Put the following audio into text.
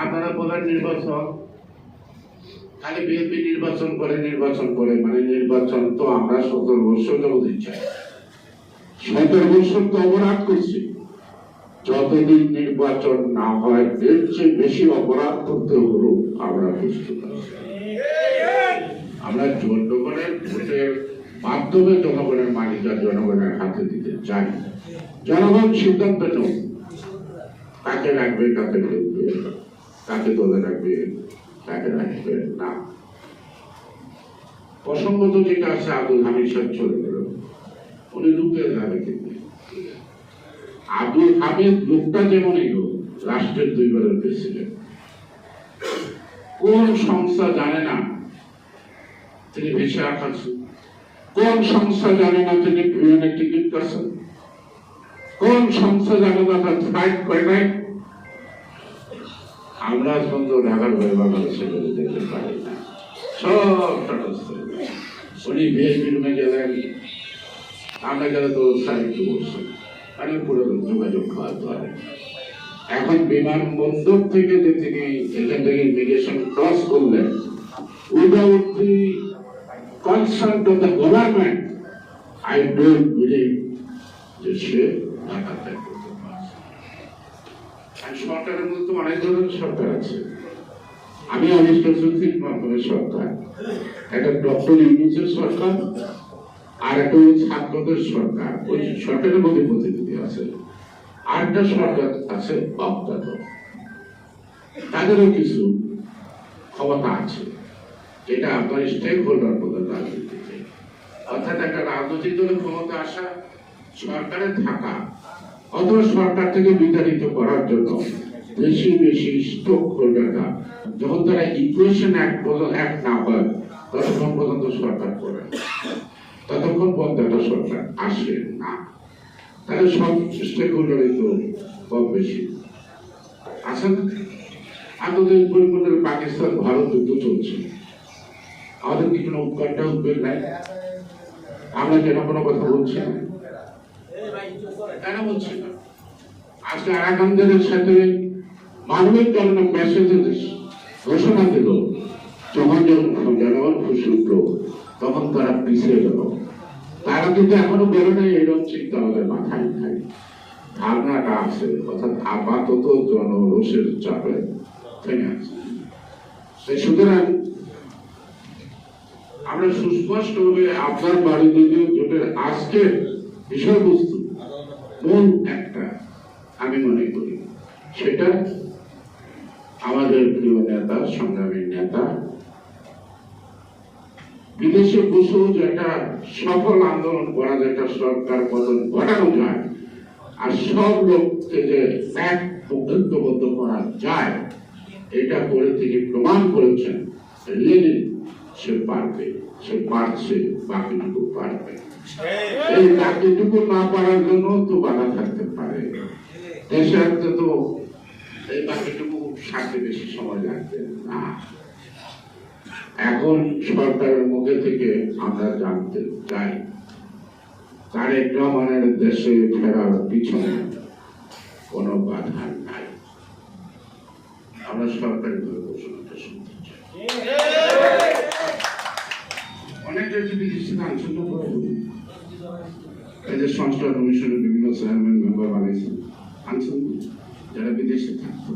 আপনারা বলেন নির্বাচন। খালি বিএনপি নির্বাচন করে নির্বাচন করে মানে নির্বাচন তো আমরা সতেরো বছর যাবত চাই সতেরো বছর তো অপরাধ করছি। যতদিন নির্বাচন না হয়, এর চেয়ে বেশি অপরাধ করতে হলো আমরা প্রস্তুত আমরা জনগণের ভোটের মাধ্যমে জনগণের মালিকার জনগণের হাতে দিতে চাই। জনগণ সিদ্ধান্ত নেব। কাকে রাখবে, কাকে ফেলবে কাকে দলে রাখবে কাকে রাখবে না। প্রসঙ্গত যেটা আছে আব্দুল হামিদ সাহেব চলে গেল। উনি লুকে যাবে কিন্তু আব্দুল হামিদ লোকটা যেমনই হোক রাষ্ট্রের দুইবারের প্রেসিডেন্ট। কোন সংস্থা জানে না তিনি ভেসে রাখাচ্ছেন কোন সংস্থা জানে না তিনি টিকিট কাটছেন? কোন সংস্থা জানে না তার ফ্লাইট করে নাই আমরা সুন্দর ঢাকার হয়ে বাংলাদেশে বেরো যেতে পারি না। সব তটস্থ উনি বিএসপি রুমে গেলেন। আমরা গেলে তো সাহিত্য বলছেন। অনেক পুরো যোগাযোগ খাওয়াতে পারে এখন বিমানবন্দর থেকে যে তিনি এখান থেকে ইমিগ্রেশন ক্রস করলেন without the concert of the government, I don't believe যে সে ঢাকা পারছে সরকারের মধ্যে তো অনেক ধরনের সরকার আছে। আমি অনিষ্ট চৌধুরীর মাধ্যমে সরকার। একটা ডক্টর ইউনুসের সরকার আর একটা ওই ছাত্রদের সরকার। ওই সরকারের মধ্যে প্রতিনিধি আছে। আরেকটা সরকার আছে অজ্ঞাত তাদেরও কিছু ক্ষমতা আছে, যেটা আপনার স্টেক হোল্ডার বলেন রাজনীতিতে অর্থাৎ একটা রাজনৈতিক দলের ক্ষমতা আসা, সরকারে থাকা অথবা সরকার থেকে বিতাড়িত করার জন্য বেশি বেশি স্টক হোল্ডাররা যখন তারা ইকুয়েশন এক এক না হয় ততক্ষণ পর্যন্ত সরকার করে। ততক্ষণ পর্যন্ত সরকার আসে না। তাহলে সব স্টেক হোল্ডারই তো কম বেশি। আছে না আন্তর্জাতিক পরিমণ্ডলে পাকিস্তান, ভারত যুদ্ধ চলছে। আমাদের কি কোনো উৎকণ্ঠা উদ্বেগ নাই? আমরা কেন কোনো কথা বলছি না? কেন বলছি না। আজকে আরাকানদের সাথে মানবিক ধরনের মেসেজ ঘোষণা দিল, যখন যখন খুশি তখন তারা পিছিয়ে গেল। তারা কিন্তু এখনও বেরোনে এরকম চিন্তা মাথায় নাই। ধারণাটা আছে, অর্থাৎ আপাতত জনরোষের চাপে থেমে আছে। সুতরাং আমরা সুস্পষ্টভাবে আপনার বাড়ি দিকে জোটের আজকের বিষয়বস্তু মূল একটা আমি মনে করি, সেটা আমাদের প্রিয় নেতা, সংগ্রামী নেতা, বিদেশে বসেও যে একটা সফল আন্দোলন করা একটা সরকার পতন ঘটানো যায়, আর সব লোককে যে এক ঐক্যবদ্ধ করা যায়, এটা করে তিনি প্রমাণ করেছেন, লেনিন সে পারবে, সে পারছে, বাকিটুকু পারবে। এই বাকিটুকু না পারার জন্য তো বাধা থাকতে পারে। দেশে আসতে তো এই বাকিটুকু সারতে বেশি সময় লাগবে না। এখন সরকারের মুখে থেকে আমরা জানতে চাই তারেক রহমানের দেশে ফেরার পিছনে কোনো বাধা নাই। আমরা সরকারি ভাবে ঘোষণাটা শুনতে চাই। অনেক বিদেশি করে এই যে সংস্কার কমিশনের বিভিন্ন চেয়ারম্যান মেম্বার বানিয়েছেন। আনছেন। যারা বিদেশে থাকতো।